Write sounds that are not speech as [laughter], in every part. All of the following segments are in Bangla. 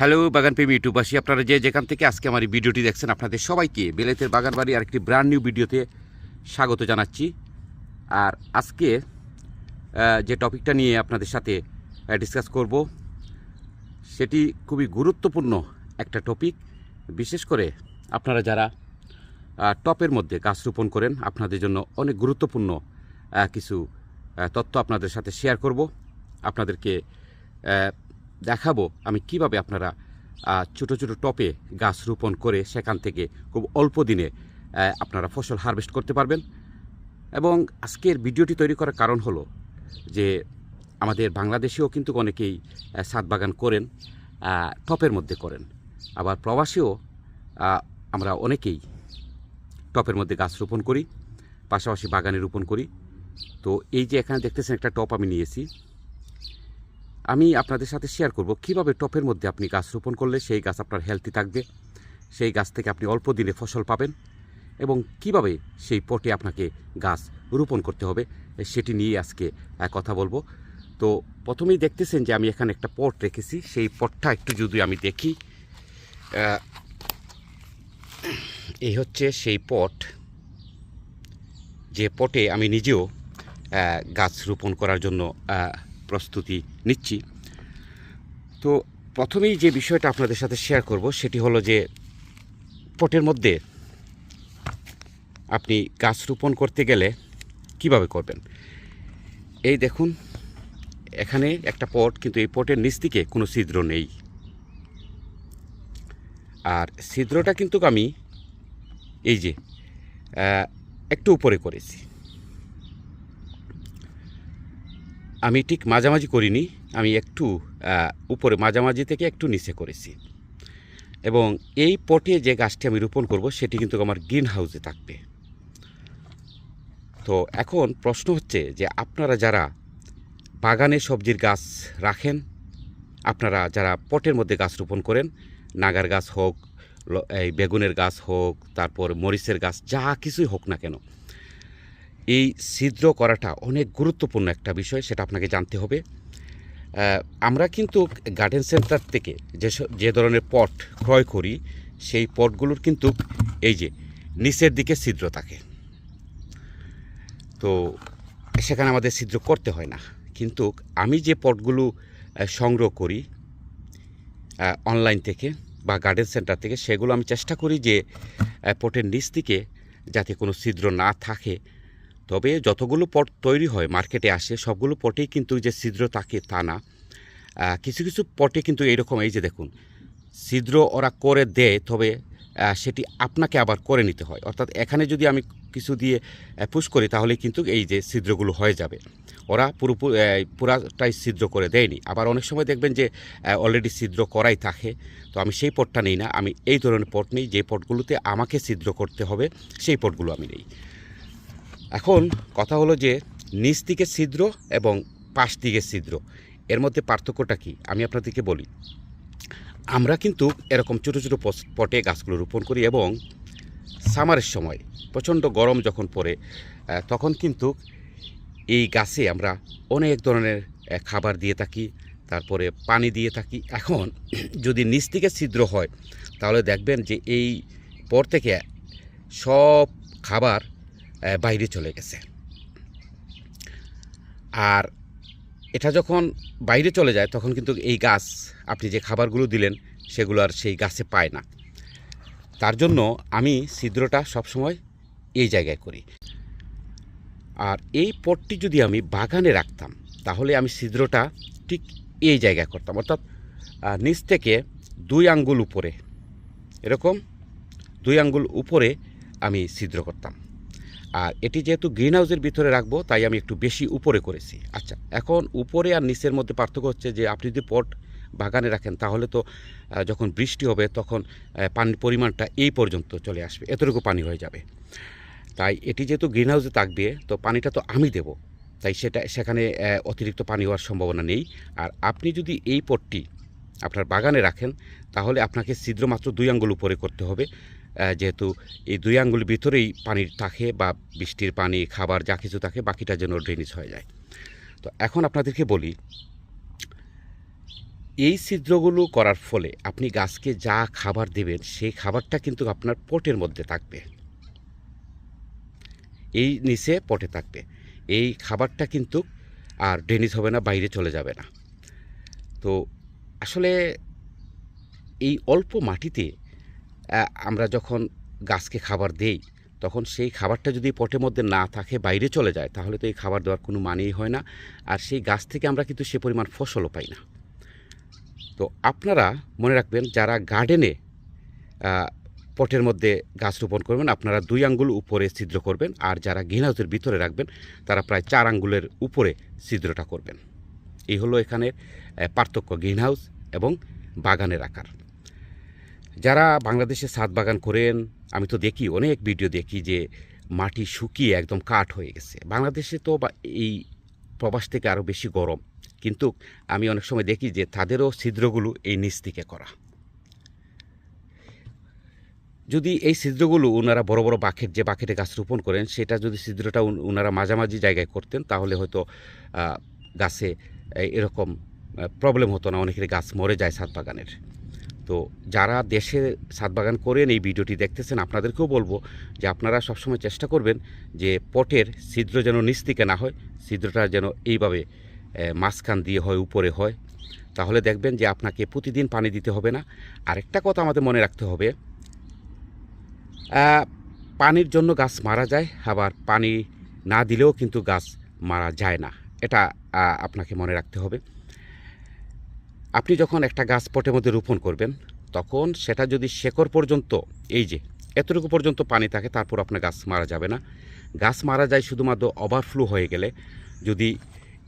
হ্যালো, বাগান বাগানপ্রেমী ইউটিউবাসী, আপনারা যে যেখান থেকে আজকে আমার এই ভিডিওটি দেখছেন, আপনাদের সবাইকে বেলেতের বাগান বাড়ি আরেকটি ব্র্যান্ড নিউ ভিডিওতে স্বাগত জানাচ্ছি। আর আজকে যে টপিকটা নিয়ে আপনাদের সাথে ডিসকাস করব, সেটি খুবই গুরুত্বপূর্ণ একটা টপিক বিশেষ করে আপনারা যারা টপের মধ্যে গাছ রোপণ করেন, আপনাদের জন্য অনেক গুরুত্বপূর্ণ কিছু তথ্য আপনাদের সাথে শেয়ার করব। আপনাদেরকে দেখাবো আমি কীভাবে আপনারা ছোট ছোট টপে গাছ রোপণ করে সেখান থেকে খুব অল্প দিনে আপনারা ফসল হারভেস্ট করতে পারবেন। এবং আজকের ভিডিওটি তৈরি করার কারণ হলো যে আমাদের বাংলাদেশেও কিন্তু অনেকেই ছাদ বাগান করেন টপের মধ্যে করেন। আবার প্রবাসেও আমরা অনেকেই টপের মধ্যে গাছ রোপণ করি, পাশাপাশি বাগানে রোপণ করি। তো এই যে এখানে দেখতেছেন একটা টপ আমি নিয়েছি। আমি আপনাদের সাথে শেয়ার করব কীভাবে টপের মধ্যে আপনি গাছ রোপণ করলে সেই গাছ আপনার হেলদি থাকবে, সেই গাছ থেকে আপনি অল্প দিনে ফসল পাবেন এবং কীভাবে সেই পটে আপনাকে গাছ রোপণ করতে হবে, সেটি নিয়ে আজকে কথা বলব। তো প্রথমেই দেখতেছেন যে আমি এখানে একটা পট রেখেছি, সেই পটটা একটু যদি আমি দেখি এই হচ্ছে সেই পট, যে পটে আমি নিজেও গাছ রোপণ করার জন্য প্রস্তুতি নিচ্ছি। তো প্রথমেই যে বিষয়টা আপনাদের সাথে শেয়ার করব, সেটি হলো যে পটের মধ্যে আপনি গাছ রোপণ করতে গেলে কীভাবে করবেন? এই দেখুন, এখানে একটা পট, কিন্তু এই পটের নিচ থেকে কোনো ছিদ্র নেই। আর ছিদ্রটা কিন্তু আমি এই যে একটু উপরে করেছি। আমি ঠিক মাঝামাঝি করিনি, আমি একটু উপরে মাঝামাঝি থেকে একটু নিচে করেছি। এবং এই পটে যে গাছটি আমি রোপণ করব, সেটি কিন্তু আমার গ্রিন হাউসে থাকবে। তো এখন প্রশ্ন হচ্ছে যে, আপনারা যারা বাগানে সবজির গাছ রাখেন, আপনারা যারা পটের মধ্যে গাছ রোপণ করেন, নাগার গাছ হোক এই বেগুনের গাছ হোক, তারপর মরিচের গাছ, যা কিছুই হোক না কেন এই ছিদ্র করাটা অনেক গুরুত্বপূর্ণ একটা বিষয়, সেটা আপনাকে জানতে হবে। আমরা কিন্তু গার্ডেন সেন্টার থেকে যে যে ধরনের পট ক্রয় করি, সেই পটগুলোর কিন্তু এই যে নিচের দিকে ছিদ্র থাকে। তো সেখানে আমাদের ছিদ্র করতে হয় না। কিন্তু আমি যে পটগুলো সংগ্রহ করি অনলাইন থেকে বা গার্ডেন সেন্টার থেকে, সেগুলো আমি চেষ্টা করি যে পটের নিচ দিকে যাতে কোনো ছিদ্র না থাকে। তবে যতগুলো পট তৈরি হয়, মার্কেটে আসে, সবগুলো পটেই কিন্তু যে ছিদ্র থাকে তা না কিছু কিছু পটে কিন্তু এইরকম, এই যে দেখুন, ছিদ্র ওরা করে দেয়, তবে সেটি আপনাকে আবার করে নিতে হয়। অর্থাৎ এখানে যদি আমি কিছু দিয়ে পুশ করি, তাহলে কিন্তু এই যে ছিদ্রগুলো হয়ে যাবে। ওরা পুরোপুরি পুরাটাই ছিদ্র করে দেয়নি। আবার অনেক সময় দেখবেন যে অলরেডি ছিদ্র করাই থাকে। তো আমি সেই পটটা নিই না, আমি এই ধরনের পট নিই। যে পটগুলোতে আমাকে ছিদ্র করতে হবে, সেই পটগুলো আমি নিই। এখন কথা হলো যে নিচ দিকে ছিদ্র এবং পাশ দিকে ছিদ্র। এর মধ্যে পার্থক্যটা কি? আমি আপনাদেরকে বলি। আমরা কিন্তু এরকম ছোটো ছোটো পটে গাছগুলো রোপণ করি এবং সামারের সময়, প্রচণ্ড গরম যখন পড়ে তখন কিন্তু এই গাছে আমরা অনেক ধরনের খাবার দিয়ে থাকি, তারপরে পানি দিয়ে থাকি। এখন [clears throat] যদি নিচ থেকে ছিদ্র হয়, তাহলে দেখবেন যে এই পর থেকে সব খাবার বাইরে চলে গেছে। আর এটা যখন বাইরে চলে যায়, তখন কিন্তু এই গাছ, আপনি যে খাবারগুলো দিলেন, সেগুলো আর সেই গাছে পায় না। তার জন্য আমি ছিদ্রটা সবসময় এই জায়গায় করি। আর এই পটটি যদি আমি বাগানে রাখতাম, তাহলে আমি ছিদ্রটা ঠিক এই জায়গায় করতাম। অর্থাৎ নিচ থেকে দুই আঙ্গুল উপরে, এরকম দুই আঙ্গুল উপরে আমি ছিদ্র করতাম। আর এটি যেহেতু গ্রিন হাউসের ভিতরে রাখব, তাই আমি একটু বেশি উপরে করেছি। আচ্ছা এখন উপরে আর নিচের মধ্যে পার্থক্য হচ্ছে যে, আপনি যদি পট বাগানে রাখেন, তাহলে তো যখন বৃষ্টি হবে, তখন পানির পরিমাণটা এই পর্যন্ত চলে আসবে, এতটুকু পানি হয়ে যাবে। তাই এটি যেহেতু গ্রিন হাউসে থাকবে, তো পানিটা তো আমি দেব, তাই সেটা, সেখানে অতিরিক্ত পানি হওয়ার সম্ভাবনা নেই। আর আপনি যদি এই পটটি আপনার বাগানে রাখেন, তাহলে আপনাকে ছিদ্র মাত্র দুই আঙ্গুল উপরে করতে হবে যেহেতু এই দুই আঙ্গুল ভিতরেই পানির থাকে বা বৃষ্টির পানি, খাবার যা কিছু থাকে বাকিটা যেন ড্রেনেজ হয়ে যায়। তো এখন আপনাদেরকে বলি, এই ছিদ্রগুলো করার ফলে আপনি গাছকে যা খাবার দেবেন সেই খাবারটা কিন্তু আপনার পটের মধ্যে থাকবে। এই নিচে পটে থাকবে। এই খাবারটা কিন্তু আর ড্রেনিজ হবে না, বাইরে চলে যাবে না। তো আসলে এই অল্প মাটিতে আমরা যখন গাছকে খাবার দেই, তখন সেই খাবারটা যদি পটের মধ্যে না থাকে, বাইরে চলে যায়, তাহলে তো এই খাবার দেওয়ার কোনো মানেই হয় না। আর সেই গাছ থেকে আমরা কিন্তু সে পরিমাণ ফসলও পাই না। তো আপনারা মনে রাখবেন, যারা গার্ডেনে পটের মধ্যে গাছ রোপণ করবেন, আপনারা দুই আঙ্গুল উপরে ছিদ্র করবেন, আর যারা গ্রিন হাউসের ভিতরে রাখবেন, তারা প্রায় চার আঙ্গুলের উপরে ছিদ্রটা করবেন। এই হলো এখানের পার্থক্য গ্রিন হাউস এবং বাগানের আকার। যারা বাংলাদেশে ছাদ বাগান করেন, আমি তো দেখি, অনেক ভিডিও দেখি যে মাটি শুকিয়ে একদম কাঠ হয়ে গেছে। বাংলাদেশে তো এই প্রবাস থেকে আরও বেশি গরম। কিন্তু আমি অনেক সময় দেখি যে তাদেরও ছিদ্রগুলো এই নিচ থেকে করা। যদি এই ছিদ্রগুলো ওনারা বড় বড় বাকেট, যে বাকেটে গাছ রোপণ করেন, সেটা যদি ছিদ্রটা ওনারা মাঝামাঝি জায়গায় করতেন, তাহলে হয়তো গাছে এরকম প্রবলেম হতো না। অনেকের গাছ মরে যায় সাত বাগানের। তো যারা দেশে ছাদ বাগান করেন এই ভিডিওটি দেখতেছেন, আপনাদেরকেও বলব যে আপনারা সবসময় চেষ্টা করবেন যে পটের ছিদ্র যেন নিচ থেকে না হয়, ছিদ্রটা যেন এইভাবে মাঝখান দিয়ে হয়, উপরে হয়। তাহলে দেখবেন যে আপনাকে প্রতিদিন পানি দিতে হবে না। আরেকটা কথা আমাদের মনে রাখতে হবে পানির জন্য গাছ মারা যায়, আবার পানি না দিলেও কিন্তু গাছ মারা যায় না। এটা আপনাকে মনে রাখতে হবে। আপনি যখন একটা গাছ পটের মধ্যে রোপণ করবেন, তখন সেটা যদি শেকড় পর্যন্ত, এই যে, এতটুকু পর্যন্ত পানি থাকে, তারপর আপনার গাছ মারা যাবে না। গাছ মারা যায় শুধুমাত্র ওভারফ্লো হয়ে গেলে। যদি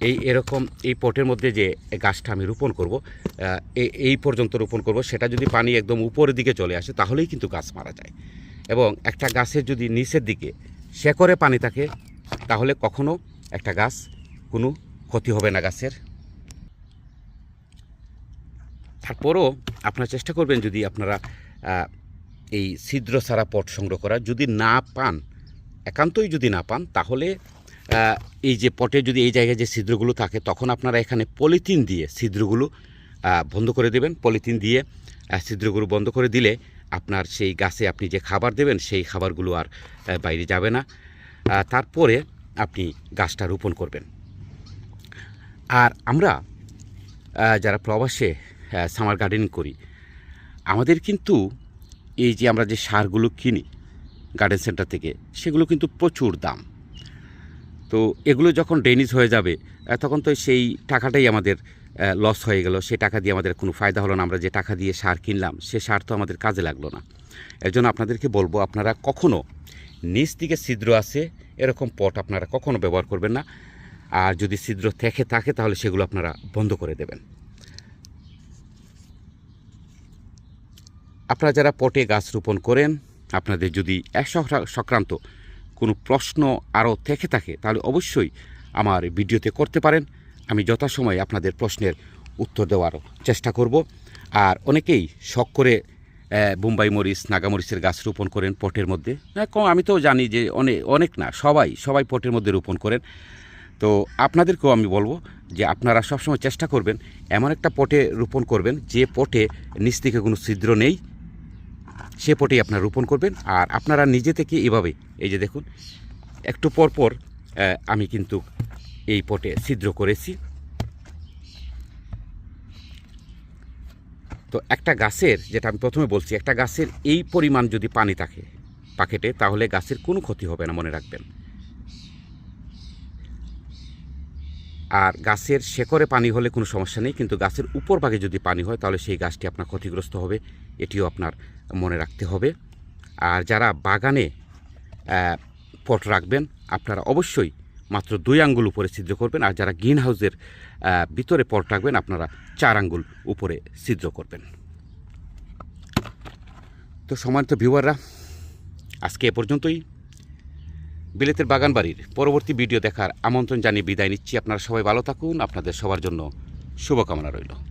এই এরকম, এই পটের মধ্যে যে গাছটা আমি রোপণ করব এই- পর্যন্ত রোপণ করব, সেটা যদি পানি একদম উপরের দিকে চলে আসে, তাহলেই কিন্তু গাছ মারা যায়। এবং একটা গাছের যদি নিচের দিকে শেকড়ে পানি থাকে, তাহলে কখনো একটা গাছ কোনো ক্ষতি হবে না গাছের। তারপরও আপনারা চেষ্টা করবেন যদি আপনারা এই ছিদ্র ছাড়া পট সংগ্রহ করা যদি না পান, একান্তই যদি না পান, তাহলে এই যে পটে যদি এই জায়গায় যে ছিদ্রগুলো থাকে, তখন আপনারা এখানে পলিথিন দিয়ে ছিদ্রগুলো বন্ধ করে দেবেন। পলিথিন দিয়ে ছিদ্রগুলো বন্ধ করে দিলে আপনার সেই গাছে আপনি যে খাবার দেবেন, সেই খাবারগুলো আর বাইরে যাবে না। তারপরে আপনি গাছটা রোপণ করবেন। আর আমরা যারা প্রবাসে সামার গার্ডেনিং করি। আমাদের কিন্তু এই যে আমরা যে সারগুলো কিনি গার্ডেন সেন্টার থেকে, সেগুলো কিন্তু প্রচুর দাম। তো এগুলো যখন ড্রেনিজ হয়ে যাবে তখন তো সেই টাকাটাই আমাদের লস হয়ে গেল। সে টাকা দিয়ে আমাদের কোনো ফায়দা হলো না। আমরা যে টাকা দিয়ে সার কিনলাম, সে সার তো আমাদের কাজে লাগল না। এর জন্য আপনাদেরকে বলব, আপনারা কখনো নিচ দিকে ছিদ্র আছে, এরকম পট আপনারা কখনো ব্যবহার করবেন না। আর যদি ছিদ্র থেকে থাকে, তাহলে সেগুলো আপনারা বন্ধ করে দেবেন। আপনারা যারা পটে গাছ রোপণ করেন, আপনাদের যদি এক সংক্রান্ত কোনো প্রশ্ন আরও থেকে থাকে, তাহলে অবশ্যই আমার ভিডিওতে করতে পারেন। আমি যথাসময়ে আপনাদের প্রশ্নের উত্তর দেওয়ার চেষ্টা করব। আর অনেকেই শখ করে বোম্বাই মরিচ নাগামরিচের গাছ রোপণ করেন পটের মধ্যে। কম, আমি তো জানি যে অনেক অনেক না, সবাই সবাই পটের মধ্যে রোপণ করেন। তো আপনাদেরকেও আমি বলব যে আপনারা সবসময় চেষ্টা করবেন, এমন একটা পটে রোপণ করবেন, যে পটে নিচ থেকে কোনো ছিদ্র নেই সে পটেই আপনার রোপণ করবেন। আর আপনারা নিজে থেকে এভাবে, এই যে দেখুন, একটু পর পর আমি কিন্তু এই পটে ছিদ্র করেছি। তো একটা গাছের, যেটা আমি প্রথমে বলছি, একটা গাছের এই পরিমাণ যদি পানি থাকে, পাকেটে, তাহলে গাছের কোনো ক্ষতি হবে না, মনে রাখবেন। আর গাছের শেকড়ে পানি হলে কোনো সমস্যা নেই, কিন্তু গাছের উপর ভাগে যদি পানি হয়, তাহলে সেই গাছটি আপনার ক্ষতিগ্রস্ত হবে, এটিও আপনার মনে রাখতে হবে। আর যারা বাগানে পট রাখবেন, আপনারা অবশ্যই মাত্র দুই আঙ্গুল উপরে ছিদ্র করবেন, আর যারা গ্রিন হাউসের ভিতরে পট রাখবেন, আপনারা চার আঙ্গুল উপরে ছিদ্র করবেন। তো সম্মানিত ভিউয়াররা, আজকে এ পর্যন্তই। বিলেতের বাগান বাড়ির পরবর্তী ভিডিও দেখার আমন্ত্রণ জানিয়ে বিদায় নিচ্ছি। আপনারা সবাই ভালো থাকুন। আপনাদের সবার জন্য শুভকামনা রইল।